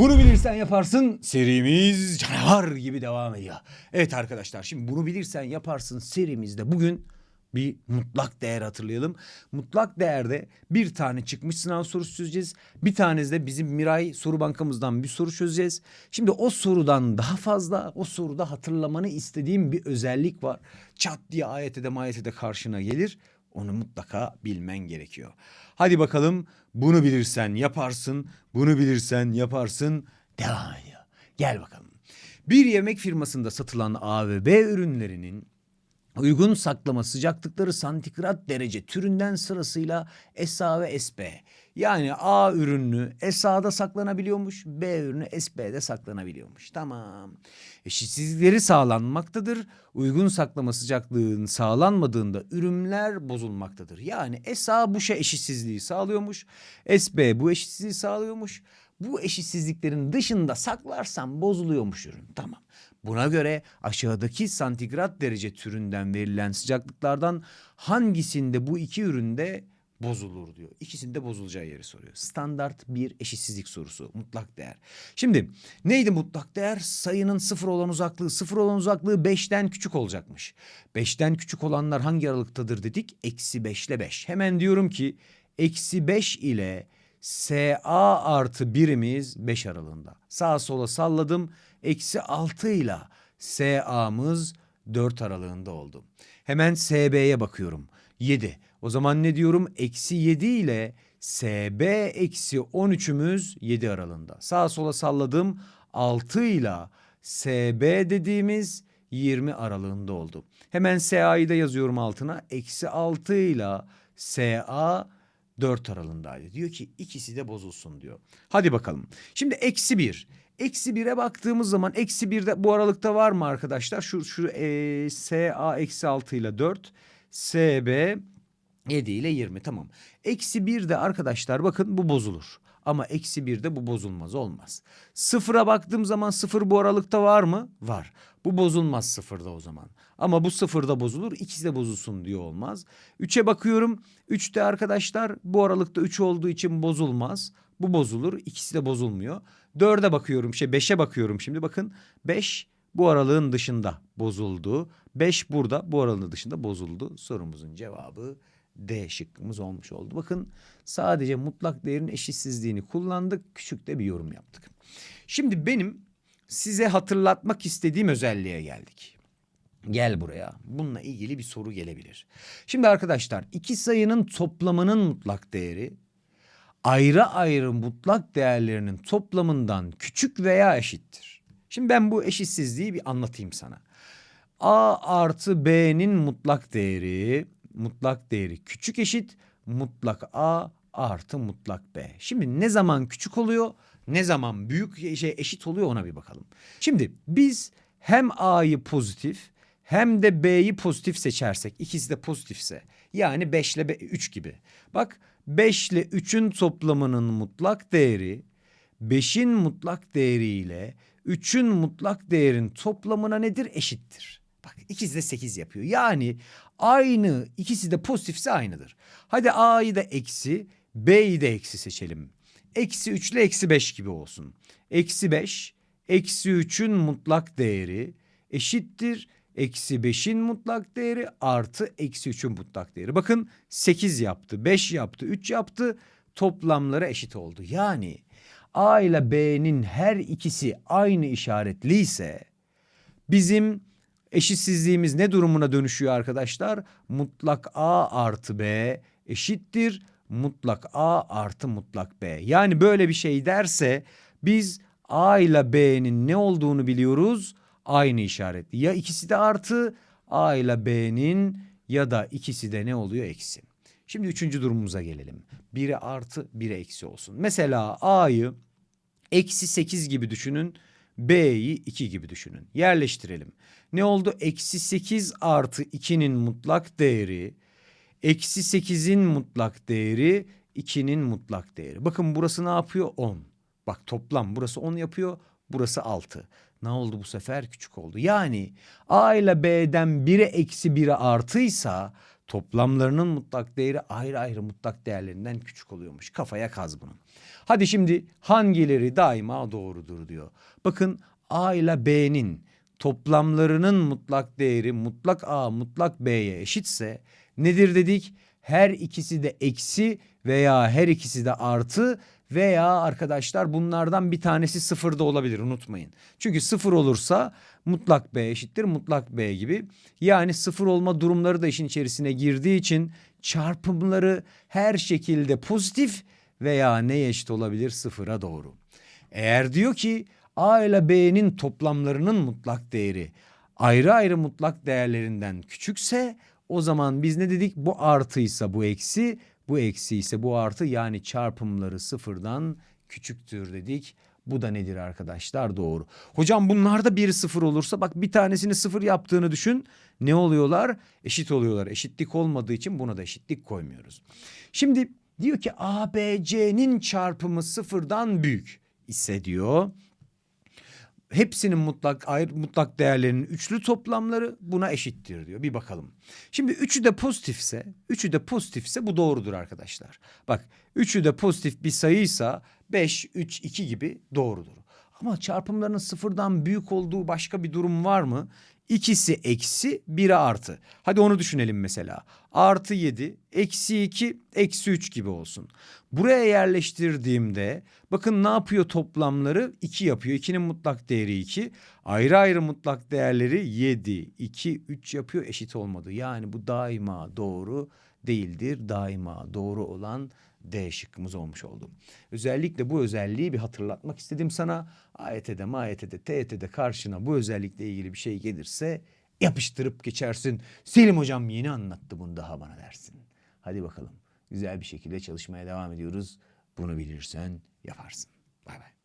Bunu bilirsen yaparsın serimiz canavar gibi devam ediyor. Evet arkadaşlar şimdi bunu bilirsen yaparsın serimizde bugün bir mutlak değer hatırlayalım. Mutlak değerde bir tane çıkmış sınav sorusu çözeceğiz. Bir tanesi de bizim Miray soru bankamızdan bir soru çözeceğiz. Şimdi o sorudan daha fazla o soruda hatırlamanı istediğim bir özellik var. Çat diye ayette de mayette de karşına gelir. Onu mutlaka bilmen gerekiyor. Hadi bakalım bunu bilirsen yaparsın, bunu bilirsen yaparsın. Devam ediyor. Gel bakalım. Bir yemek firmasında satılan A ve B ürünlerinin uygun saklama sıcaklıkları santigrat derece türünden sırasıyla SA ve SB. Yani A ürünü SA'da saklanabiliyormuş, B ürünü SB'de saklanabiliyormuş. Tamam. Eşitsizlikleri sağlanmaktadır. Uygun saklama sıcaklığın sağlanmadığında ürünler bozulmaktadır. Yani SA bu şey eşitsizliği sağlıyormuş. SB bu eşitsizliği sağlıyormuş. Bu eşitsizliklerin dışında saklarsam bozuluyormuş ürün. Tamam. Buna göre aşağıdaki santigrat derece türünden verilen sıcaklıklardan hangisinde bu iki üründe bozulur diyor. İkisinde bozulacağı yeri soruyor. Standart bir eşitsizlik sorusu. Mutlak değer. Şimdi neydi mutlak değer? Sayının sıfır olan uzaklığı. Sıfır olan uzaklığı beşten küçük olacakmış. Beşten küçük olanlar hangi aralıktadır dedik? Eksi beş ile beş. Hemen diyorum ki eksi beş ile SA artı birimiz 5 aralığında. Sağa sola salladım. Eksi 6 ile SA'mız 4 aralığında oldu. Hemen SB'ye bakıyorum. 7. O zaman ne diyorum? Eksi 7 ile SB eksi 13'ümüz 7 aralığında. Sağa sola salladım. 6 ile SB dediğimiz 20 aralığında oldu. Hemen SA'yı da yazıyorum altına. Eksi 6 ile SA 4 aralığındaydı. Diyor ki ikisi de bozulsun diyor. Hadi bakalım. Şimdi eksi 1. Eksi 1'e baktığımız zaman eksi 1'de bu aralıkta var mı arkadaşlar? Şu, şu e, SA eksi 6 ile 4. SB 7 ile 20 tamam. Eksi 1 de arkadaşlar bakın bu bozulur. Ama eksi 1 de bu bozulmaz olmaz. Sıfıra baktığım zaman sıfır bu aralıkta var mı? Var. Bu bozulmaz sıfırda o zaman. Ama bu sıfırda bozulur ikisi de bozulsun diyor olmaz. Üçe bakıyorum. Üçte arkadaşlar bu aralıkta üç olduğu için bozulmaz. Bu bozulur ikisi de bozulmuyor. Dörde bakıyorum şey beşe bakıyorum şimdi bakın. Beş bu aralığın dışında bozuldu. Beş burada bu aralığın dışında bozuldu. Sorumuzun cevabı D şıkkımız olmuş oldu. Bakın sadece mutlak değerin eşitsizliğini kullandık. Küçük de bir yorum yaptık. Şimdi benim size hatırlatmak istediğim özelliğe geldik. Gel buraya. Bununla ilgili bir soru gelebilir. Şimdi arkadaşlar iki sayının toplamının mutlak değeri ayrı ayrı mutlak değerlerinin toplamından küçük veya eşittir. Şimdi ben bu eşitsizliği bir anlatayım sana. A artı B'nin mutlak değeri mutlak değeri küçük eşit mutlak A artı mutlak B. Şimdi ne zaman küçük oluyor ne zaman büyük şey eşit oluyor ona bir bakalım. Şimdi biz hem A'yı pozitif hem de B'yi pozitif seçersek ikisi de pozitifse yani 5 ile 3 gibi. Bak 5 ile 3'ün toplamının mutlak değeri 5'in mutlak değeriyle 3'ün mutlak değerin toplamına nedir? Eşittir. Bak ikisi de 8 yapıyor. Yani aynı ikisi de pozitifse aynıdır. Hadi A'yı da eksi B'yi de eksi seçelim. Eksi 3 ile eksi 5 gibi olsun. Eksi 5 eksi 3'ün mutlak değeri eşittir. Eksi 5'in mutlak değeri artı eksi 3'ün mutlak değeri. Bakın 8 yaptı, 5 yaptı, 3 yaptı. Toplamları eşit oldu. Yani A ile B'nin her ikisi aynı işaretliyse bizim eşitsizliğimiz ne durumuna dönüşüyor arkadaşlar? Mutlak A artı B eşittir mutlak A artı mutlak B. Yani böyle bir şey derse biz A ile B'nin ne olduğunu biliyoruz. Aynı işaretli. Ya ikisi de artı A ile B'nin ya da ikisi de ne oluyor? Eksi. Şimdi üçüncü durumumuza gelelim. Biri artı biri eksi olsun. Mesela A'yı eksi 8 gibi düşünün. B'yi 2 gibi düşünün. Yerleştirelim. Ne oldu? Eksi 8 artı 2'nin mutlak değeri. Eksi 8'in mutlak değeri 2'nin mutlak değeri. Bakın burası ne yapıyor? 10. Bak toplam burası 10 yapıyor. Burası 6. Ne oldu bu sefer? Küçük oldu. Yani A ile B'den biri eksi biri artıysa toplamlarının mutlak değeri ayrı ayrı mutlak değerlerinden küçük oluyormuş. Kafaya kaz bunu. Hadi şimdi hangileri daima doğrudur diyor. Bakın A ile B'nin toplamlarının mutlak değeri mutlak A mutlak B'ye eşitse nedir dedik? Her ikisi de eksi veya her ikisi de artı veya arkadaşlar bunlardan bir tanesi sıfır da olabilir unutmayın. Çünkü sıfır olursa mutlak B eşittir mutlak B gibi. Yani sıfır olma durumları da işin içerisine girdiği için çarpımları her şekilde pozitif veya neye eşit olabilir sıfıra doğru. Eğer diyor ki A ile B'nin toplamlarının mutlak değeri ayrı ayrı mutlak değerlerinden küçükse o zaman biz ne dedik? Bu artıysa bu eksi, bu eksi ise bu artı yani çarpımları sıfırdan küçüktür dedik. Bu da nedir arkadaşlar? Doğru. Hocam bunlarda biri sıfır olursa bak bir tanesini sıfır yaptığını düşün. Ne oluyorlar? Eşit oluyorlar. Eşitlik olmadığı için buna da eşitlik koymuyoruz. Şimdi diyor ki ABC'nin çarpımı sıfırdan büyük ise diyor hepsinin mutlak ayrı mutlak değerlerinin üçlü toplamları buna eşittir diyor. Bir bakalım. Şimdi üçü de pozitifse, üçü de pozitifse bu doğrudur arkadaşlar. Bak, üçü de pozitif bir sayıysa 5 3 2 gibi doğrudur. Ama çarpımlarının sıfırdan büyük olduğu başka bir durum var mı? İkisi eksi, biri artı. Hadi onu düşünelim mesela. Artı 7, eksi 2, eksi 3 gibi olsun. Buraya yerleştirdiğimde bakın ne yapıyor toplamları? 2 yapıyor. 2'nin mutlak değeri 2. Ayrı ayrı mutlak değerleri 7, 2, 3 yapıyor eşit olmadı. Yani bu daima doğru değildir. Daima doğru olan D şıkkımız olmuş oldu. Özellikle bu özelliği bir hatırlatmak istedim sana. AYT'de, MAYT'de, TYT'de karşına bu özellikle ilgili bir şey gelirse yapıştırıp geçersin. Selim hocam yeni anlattı bunu daha bana dersin. Hadi bakalım güzel bir şekilde çalışmaya devam ediyoruz. Bunu bilirsen yaparsın. Bay bay.